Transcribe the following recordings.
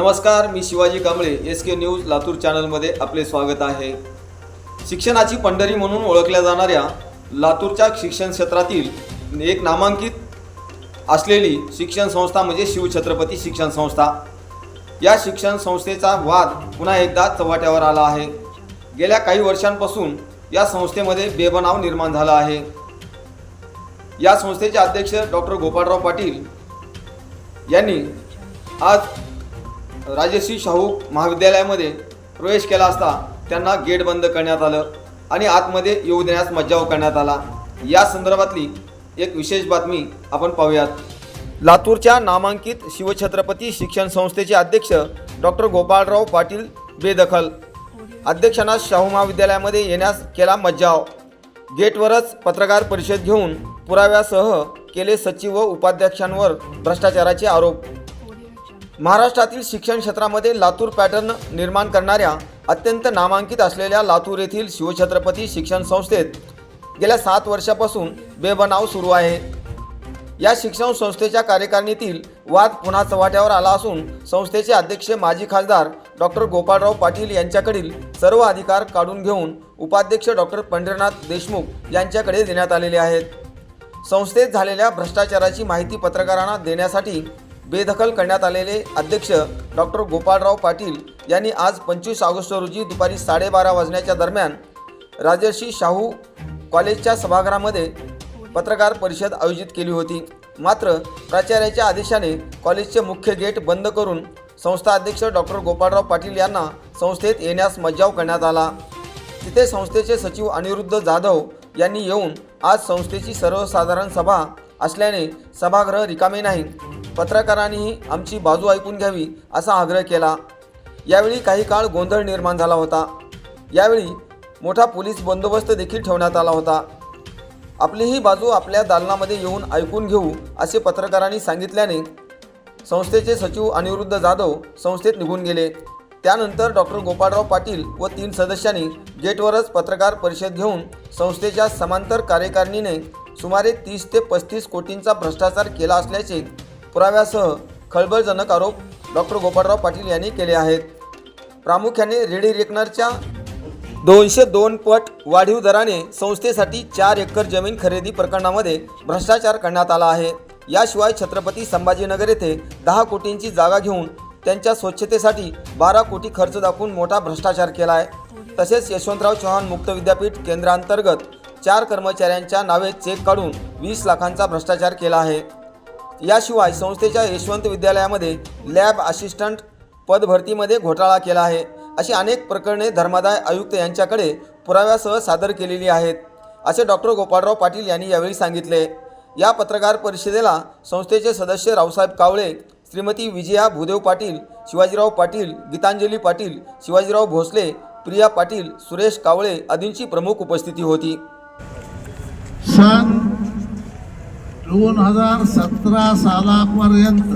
नमस्कार मी Shivaji Kamble S K news Latur चॅनलमध्ये आपले स्वागत आहे. शिक्षणाची पंढरी म्हणून ओळखल्या जाणाऱ्या लातूरच्या शिक्षण क्षेत्रातील एक नामांकित असलेली शिक्षण संस्था म्हणजे शिवछत्रपती शिक्षण संस्था. या शिक्षण संस्थेचा वाद पुन्हा एकदा चव्हाट्यावर आला आहे. गेल्या काही वर्षांपासून या संस्थेमध्ये बेबनाव निर्माण झाला आहे. या संस्थेचे अध्यक्ष डॉक्टर गोपाळराव पाटील यांनी आज राजश्री शाहू महाविद्यालयामध्ये प्रवेश केला असता त्यांना गेट बंद करण्यात आलं आणि आतमध्ये येऊ देण्यास मज्जाव करण्यात आला. या संदर्भातली एक विशेष बातमी आपण पाहूयात. लातूरच्या नामांकित शिवछत्रपती शिक्षण संस्थेचे अध्यक्ष डॉक्टर गोपाळराव पाटील बेदखल. अध्यक्षांना शाहू महाविद्यालयामध्ये येण्यास केला मज्जाव. गेटवरच पत्रकार परिषद घेऊन पुराव्यासह केले सचिव व उपाध्यक्षांवर भ्रष्टाचाराचे आरोप. महाराष्ट्रातील शिक्षण क्षेत्रामध्ये लातूर पॅटर्न निर्माण करणाऱ्या अत्यंत नामांकित असलेल्या लातूर येथील शिवछत्रपती शिक्षण संस्थेत गेल्या सात वर्षापासून बेबनाव सुरू आहे. या शिक्षण संस्थेच्या कार्यकारिणीतील वाद पुन्हा चव्हाट्यावर आला असून संस्थेचे अध्यक्ष माजी खासदार डॉक्टर गोपाळराव पाटील यांच्याकडील सर्व अधिकार काढून घेऊन उपाध्यक्ष डॉक्टर पंढरीनाथ देशमुख यांच्याकडे देण्यात आलेले आहेत. संस्थेत झालेल्या भ्रष्टाचाराची माहिती पत्रकारांना देण्यासाठी बेदखल करण्यात आलेले अध्यक्ष डॉक्टर गोपाळराव पाटील यांनी आज पंचवीस ऑगस्ट रोजी दुपारी साडेबारा वाजण्याच्या दरम्यान राजर्षी शाहू कॉलेजच्या सभागृहामध्ये पत्रकार परिषद आयोजित केली होती. मात्र प्राचार्याच्या आदेशाने कॉलेजचे मुख्य गेट बंद करून संस्था अध्यक्ष डॉक्टर गोपाळराव पाटील यांना संस्थेत येण्यास मज्जाव करण्यात आला. तिथे संस्थेचे सचिव अनिरुद्ध जाधव यांनी येऊन आज संस्थेची सर्वसाधारण सभा असल्याने सभागृह रिकामे नाही. पत्रकारांनीही आमची बाजू ऐकून घ्यावी असा आग्रह केला. यावेळी काही काळ गोंधळ निर्माण झाला होता. यावेळी मोठा पोलीस बंदोबस्त देखील ठेवण्यात आला होता. आपली ही बाजू आपल्या दालनामध्ये येऊन ऐकून घेऊ असे पत्रकारांनी सांगितल्याने संस्थेचे सचिव अनिरुद्ध जाधव संस्थेत निघून गेले. त्यानंतर डॉक्टर गोपाळराव पाटील व तीन सदस्यांनी गेटवरच पत्रकार परिषद घेऊन संस्थेच्या समांतर कार्यकारिणीने सुमारे तीस ते पस्तीस कोटींचा भ्रष्टाचार केला असल्याचे पुराव्यासह खळबळजनक आरोप डॉक्टर गोपाळराव पाटील यांनी केले आहेत. प्रामुख्याने रेडी रेकनरच्या दोनशे दोन पट वाढीव दराने संस्थेसाठी चार एकर जमीन खरेदी प्रकरणामध्ये भ्रष्टाचार करण्यात आला आहे. याशिवाय छत्रपती संभाजीनगर येथे दहा कोटींची जागा घेऊन त्यांच्या स्वच्छतेसाठी बारा कोटी खर्च दाखवून मोठा भ्रष्टाचार केला आहे तसेच यशवंतराव चव्हाण मुक्त विद्यापीठ केंद्रांतर्गत चार कर्मचाऱ्यांच्या नावे चेक काढून वीस लाखांचा भ्रष्टाचार केला आहे. याशिवाय संस्थेच्या यशवंत विद्यालयामध्ये लॅब असिस्टंट पदभरतीमध्ये घोटाळा केला आहे. अशी अनेक प्रकरणे धर्मादाय आयुक्त यांच्याकडे पुराव्यासह सादर केलेली आहेत असे डॉक्टर गोपाळराव पाटील यांनी यावेळी सांगितले. या पत्रकार परिषदेला संस्थेचे सदस्य रावसाहेब कावळे श्रीमती विजया भूदेव पाटील शिवाजीराव पाटील गीतांजली पाटील शिवाजीराव भोसले प्रिया पाटील सुरेश कावळे आदींची प्रमुख उपस्थिती होती. सन दोन हजार सतरा सालापर्यंत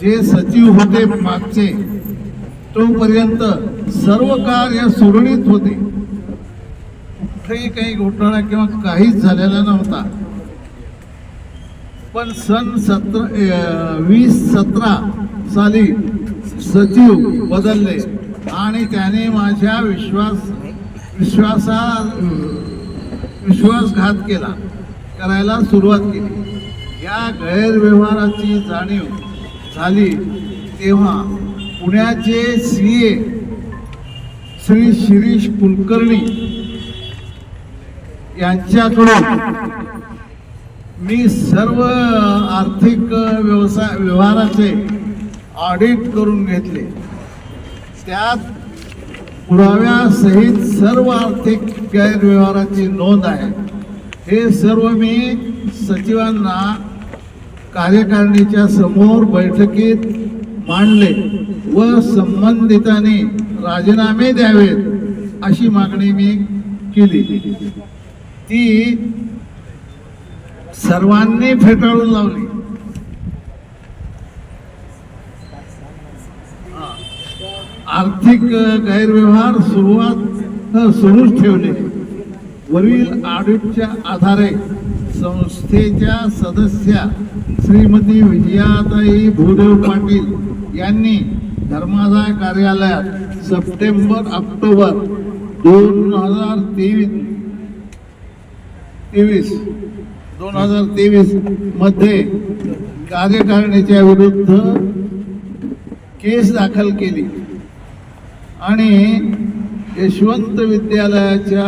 जे सचिव होते मागचे तोपर्यंत सर्व कार्य सुरळीत होते. कुठेही काही घोटाळा किंवा काहीच झालेला नव्हता. पण सन सतरा वीस सतरा साली सचिव बदलले आणि त्याने माझ्या विश्वास विश्वासा विश्वासघात केला करायला सुरुवात केली. या गैरव्यवहाराची जाणीव झाली तेव्हा पुण्याचे सी ए श्री शिरीष कुलकर्णी यांच्याकडून मी सर्व आर्थिक व्यवसाय व्यवहाराचे ऑडिट करून घेतले. त्यात पुराव्यासहित सर्व आर्थिक गैरव्यवहाराची नोंद आहे. हे सर्व मी सचिवांना कार्यकारिणीच्या समोर बैठकीत मांडले व संबंधितांनी राजीनामे द्यावेत अशी मागणी मी केली. ती सर्वांनी फेटाळून लावली. आर्थिक गैरव्यवहार सुरुवात सुरूच ठेवले. वरील ऑडिटच्या आधारे संस्थेच्या सदस्या श्रीमती विजयाताई भूदेव पाटील यांनी धर्मादाय कार्यालयात सप्टेंबर ऑक्टोबर दोन हजार तेवीस तेवीस दोन हजार तेवीसमध्ये कार्यकारिणीच्या विरुद्ध केस दाखल केली. आणि यशवंत विद्यालयाच्या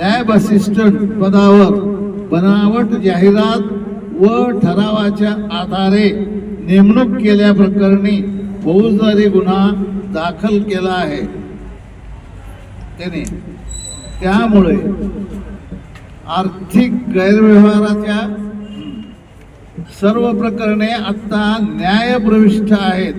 लॅब असिस्टंट पदावर बनावट जाहिरात व ठरावाच्या आधारे नेमणूक केल्याप्रकरणी फौजदारी गुन्हा दाखल केला आहे. त्याने त्यामुळे आर्थिक गैरव्यवहाराच्या सर्व प्रकरणे आता न्यायप्रविष्ट आहेत.